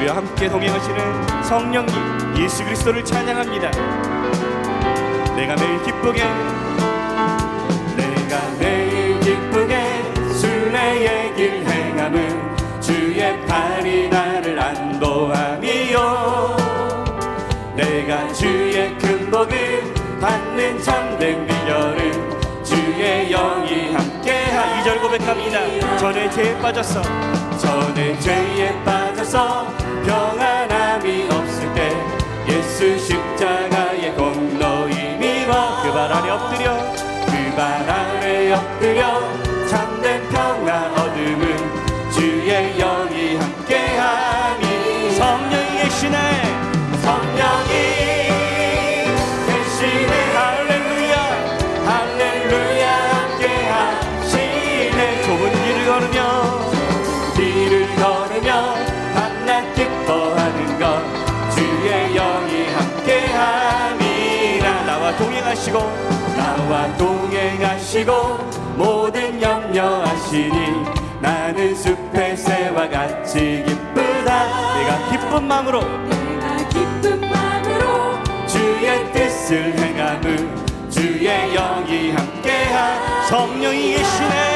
우리와 함께 동행하시는 성령님 예수 그리스도를 찬양합니다. 내가 매일 기쁘게 내가 매일 기쁘게 순례의 길 행함은 주의 팔이 나를 안도함이요. 내가 주의 큰 복을 받는 참된 비결은 주의 영이 함께하 2절 고백합니다. 전에 죄에 빠졌어 전에 죄에 빠져서 평안함이 없을 때 예수 십자가의 공로 힘입어 그 발 아래 엎드려 그 발 아래 엎드려 참된 평화 얻음은 나와 동행하시고 나와 동행하시고 모든 염려하시니 나는 숲의 새와 같이 기쁘다. 내가 기쁜 마음으로 내가 기쁜 마음으로 주의 뜻을 행함은 주의 영이 함께하. 성령이 계시네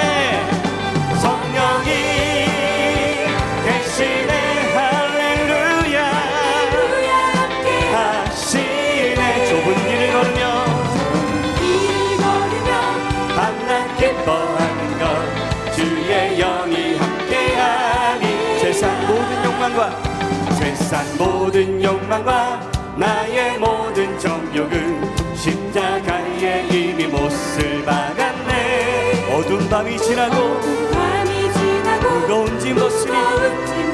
기뻐하는 것 주의 영이 함께하니 세상 모든 욕망과 세상 모든 욕망과 나의 모든 정욕은 십자가에 이미 못을 박았네. 어두운 밤이 지나고 밤이 지나고 무거운 짐 벗으니 무거운 짐 벗으니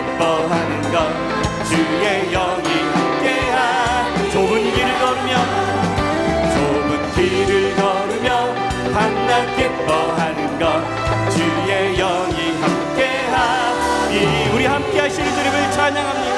기뻐하는 것. 주의 영이 함께하. 좁은 길을 걸으며 좁은 길을 걸으며 밤낮 기뻐하는 것. 주의 영이 함께하니 우리 함께 하시는 주님을 찬양합니다